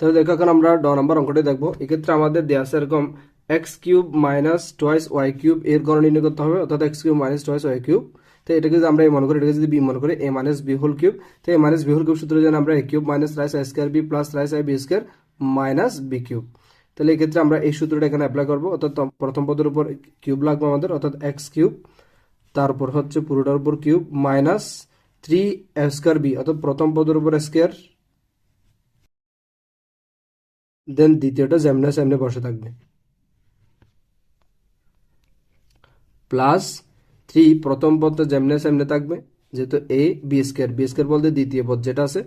তাহলে দেখো এখন আমরা ড নাম্বার অঙ্কটি দেখব। এক্ষেত্রে আমাদের দেওয়া আছে এরকম X cube minus twice Y cube এর গণ নির্ণয় করতে হবে, অর্থাৎ X cube minus twice Y cube তো এটাকে যদি আমরা এ মনে করি, এটাকে যদি বি মনে করি A minus B whole cube তো A minus B whole cube সূত্রের জন্য আমরা A cube minus thrice I square B plus thrice I B square minus B cube তাহলে এক্ষেত্রে আমরা এই সূত্রটা এখানে অ্যাপ্লাই করব, অর্থাৎ প্রথম পদের উপর কিউব লাগবে আমাদের, অর্থাৎ এক্স কিউব তারপর হচ্ছে পুরোটার উপর cube minus three square B অর্থাৎ প্রথম পদের উপর স্কোয়ার দেন দ্বিতীয়টা যেমনে সেমনে বসে থাকবে। প্লাস থ্রি প্রথম পদটা যেমনে সেমনে থাকবে, যেহেতু A B square B square বলতে দ্বিতীয় পদ যেটা আছে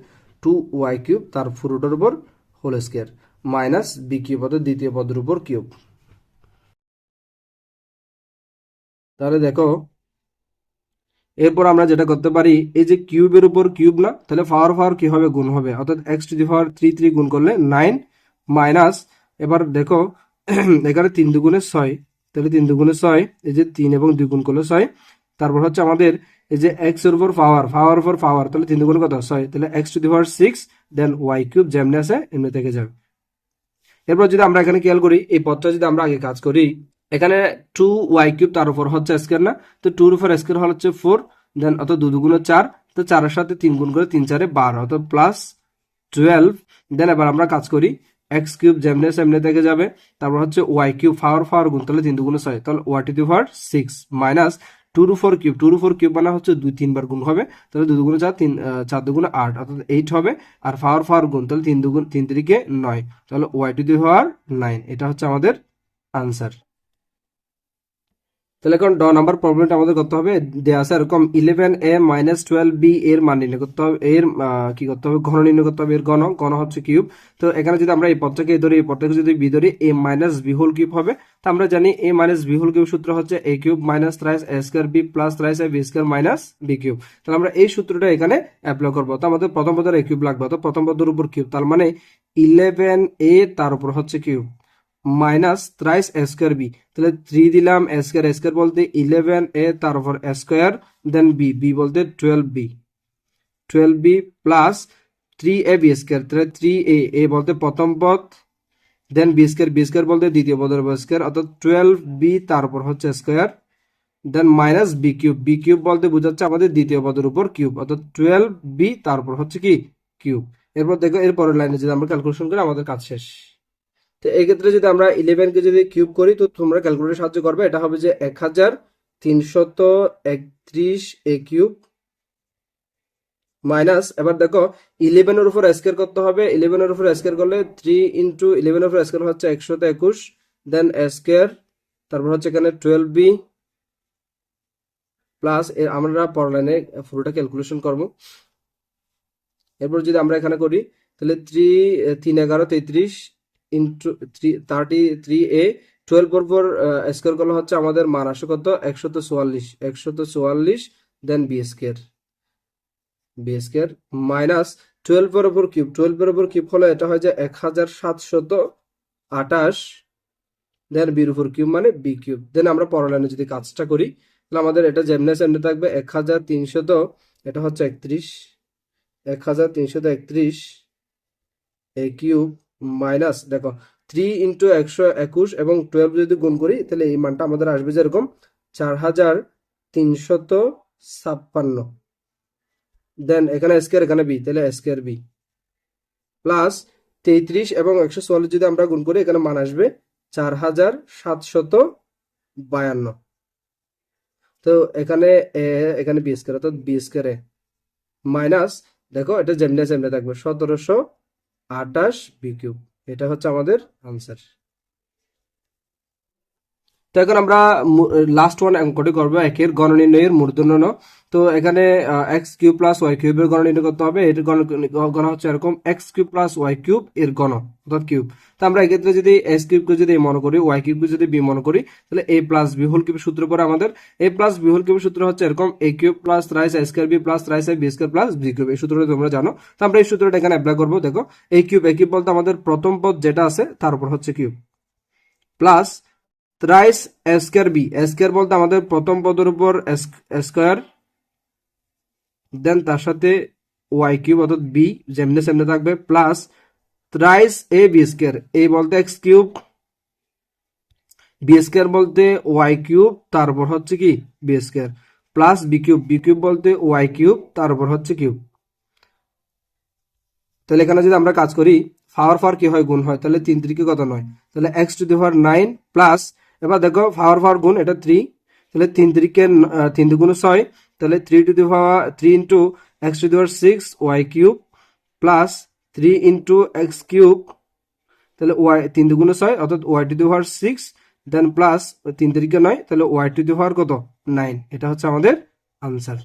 টু ওয়াই কিউব তার পুরোটার উপর whole square minus B cube অর্থাৎ দ্বিতীয় পদের উপর কিউব তাহলে দেখো, এরপর আমরা যেটা করতে পারি, এই যে কিউবের উপর কিউব না, তাহলে পাওয়ার পাওয়ার কি হবে? গুণ হবে। অর্থাৎ X to the power three three গুণ করলে নাইন মাইনাস, এবার দেখো, এখানে তিন দুগুণে ছয়। তাহলে তিন দুগুণে ছয়, এই যে তিন এবং দুই গুণ করলে ছয়। তারপর হচ্ছে আমাদের এই যে এক্সের উপর পাওয়ার পাওয়ার উপর পাওয়ার তাহলে তিন দুগুণে কত? ছয়। তাহলে X to the power six then Y cube যেমনি আছে এমনি থেকে যাবে। এরপর যদি আমরা এখানে খেয়াল করি, এই পথটা যদি আমরা আগে কাজ করি, এখানে টু ওয়াই কিউব তার উপর হচ্ছে স্কোয়ার না, তো টুর উপর স্কোয়ার হল হচ্ছে ফোর দেন অত দু দুগুণে চার, তো চারের সাথে তিন গুণ করে তিন চারে বারো, অত প্লাস টুয়েলভ দেন এবার আমরা কাজ করি এক্স কিউব যেমনে সেমনে থেকে যাবে, তারপর হচ্ছে ওয়াই কিউব ফাওয়ার ফাওয়ার গুণ, তাহলে তিন দুগুণে ছয়, তাহলে Y to the power six minus two two four cube two two four cube মানে হচ্ছে দুই তিনবার গুণ হবে, তাহলে দু দুগুণে চার, তিন চার দুগুণে আট, অর্থাৎ এইট হবে, আর ফাওয়ার ফাওয়ার গুণ, তাহলে তিন দুগুণ, তিন তিরিকে নয়, তাহলে Y to the power nine এটা হচ্ছে আমাদের আনসার তাহলে এখন ড নাম্বার প্রবলেমটা আমাদের করতে হবে। দেওয়া আছে এরকম eleven A minus twelve B এর মান নির্ণয় করতে হবে। এর কি করতে হবে? ঘন নির্ণয় করতে হবে। এর ঘন ঘন হচ্ছে কিউব তো এখানে যদি আমরা এই পদটাকে ধরি, এই পদটাকে যদি বি ধরি A minus B whole cube হবে। তো আমরা জানি A minus B whole cube সূত্র হচ্ছে A cube minus thrice A square B plus thrice A B square minus B cube তাহলে আমরা এই সূত্রটা এখানে অ্যাপ্লাই করব। তো আমাদের প্রথম পদের এ কিউব লাগবে। তো প্রথম পদের উপর কিউব তার মানে ইলেভেন এ তার উপর হচ্ছে cube minus thrice square B তাহলে থ্রি দিলাম স্কোয়ার স্কোয়ার বলতে ইলেভেন এ তার উপর স্কোয়ার দেন বি বি বলতে twelve B twelve B plus three A B square তাহলে থ্রি এ এ বলতে প্রথম পদ then B square B square বলতে দ্বিতীয় পদের স্কোয়ার অর্থাৎ টুয়েলভ বি তার উপর হচ্ছে square then minus B cube B cube বলতে বোঝাচ্ছে আমাদের দ্বিতীয় পদের উপর কিউব অর্থাৎ টুয়েলভ বি তার উপর হচ্ছে কি? কিউব এরপর দেখো, এর পরের লাইনে যদি আমরা ক্যালকুলেশন করি, আমাদের কাজ শেষ। তো এই ক্ষেত্রে যদি আমরা ইলেভেনকে যদি কিউব করি, তো তোমরা ক্যালকুলেটর সাহায্য করবে। এটা হবে যে এক হাজার তিনশত একত্রিশ এ কিউব মাইনাস এবার দেখো ইলেভেনের উপর স্কোয়ার করতে হবে। ইলেভেনের উপর স্কোয়ার করলে থ্রি ইন্টু ইলেভেনের উপর স্কোয়ার হচ্ছে একশত একুশ। দেন স্কোয়ার তারপর হচ্ছে এখানে টুয়েলভ বি প্লাস আমরা পর লাইনে পুরোটা ক্যালকুলেশন করব। এরপর যদি আমরা এখানে করি, তাহলে থ্রি তিন এগারো, তেত্রিশ into three thirty three A twelve পর পর স্কোয়ার করলে হচ্ছে আমাদের মান আসে কত? একশত চুয়াল্লিশ। একশত চুয়াল্লিশ দেন বি স্কোয়ার মাইনাস টুয়েলভের উপর কিউব টুয়েলভের উপর কিউব হলে এটা হয় যে এক হাজার সাতশত আঠাশ দেন বির উপর কিউব মানে বি কিউব দেন আমরা পরলাইনে যদি কাজটা করি, তাহলে আমাদের এটা যেমনে সেমনে থাকবে এক হাজার তিনশত, এটা হচ্ছে একত্রিশ। এক হাজার তিনশত একত্রিশ এ কিউব মাইনাস, দেখো থ্রি ইন্টু একশো একুশ এবং টুয়েলভ যদি গুণ করি, তাহলে এই মানটা আমাদের আসবে যেরকম চার হাজার তিনশত ছাপ্পান্ন। দেন এখানে স্কোয়ার এখানে বি তাহলে স্কোয়ার বি প্লাস তেত্রিশ এবং একশো চুয়াল্লিশ যদি আমরা গুণ করি, এখানে মান আসবে চার হাজার সাতশত বায়ান্ন। তো এখানে এ, এখানে বি স্কোয়ার অর্থাৎ বি স্কোয়ারে মাইনাস দেখো, এটা যেমনে যেমনে থাকবে, সতেরোশো আটাশ বি কিউব এটা হচ্ছে আমাদের আনসার তো এখন আমরা লাস্ট ওয়ান অঙ্কটি করব, একের গণনির্ণয়ের মূর্ধন্য। তো এখানে এক্স কিউব প্লাস ওয়াই কিউবের গণ নির্ণয় করতে হবে। এর গণ হচ্ছে এরকম X cube plus Y cube এর গণ, অর্থাৎ কিউব তো আমরা এক্ষেত্রে যদি এস কিউবকে যদি মনে করি ওয়াই কিউবকে যদি বি মনে করি, তাহলে A plus B whole cube সূত্র পরে আমাদের। A plus B whole cube সূত্র হচ্ছে এরকম A cube plus thrice A square B plus thrice B square plus B cube এই সূত্রটা তোমরা জানো। তো আমরা এই সূত্রটা এখানে অ্যাপ্লাই করব। দেখো এ কিউব এ কিউব বলতে আমাদের প্রথম পদ যেটা আছে, তার উপর হচ্ছে cube plus thrice square B. Square বলতে আমাদের প্রথম পদের উপর স্কোয়ার, দেন তার সাথে ওয়াই কিউব অর্থাৎ বি, যেমনে সেমনে থাকবে, plus thrice A B square. এই বলতে এক্স কিউব। বি স্কোয়ার বলতে ওয়াই কিউব তারপর হচ্ছে কি? B square. Plus B cube. B cube বলতে ওয়াই কিউব তারপর হচ্ছে কিউব। তাহলে এখানে যদি আমরা কাজ করি, পাওয়ার পাওয়ার কি হয়? গুণ হয়। তাহলে তিন তিরিকে কত নয়? তাহলে X to the power nine plus এবার দেখো পাওয়ার পাওয়ার গুণ, এটা থ্রি তাহলে তিন তিরিকে তিন দুগুণ ছয়, তাহলে three to the power three into X to the power six Y cube plus three into X cube তাহলে ওয়াই তিন দুগুণ ছয়, অর্থাৎ Y to the power six then plus তিন তিরিকে নয়, তাহলে ওয়াই টু দি পাওয়ার কত? নাইন এটা হচ্ছে আমাদের আনসার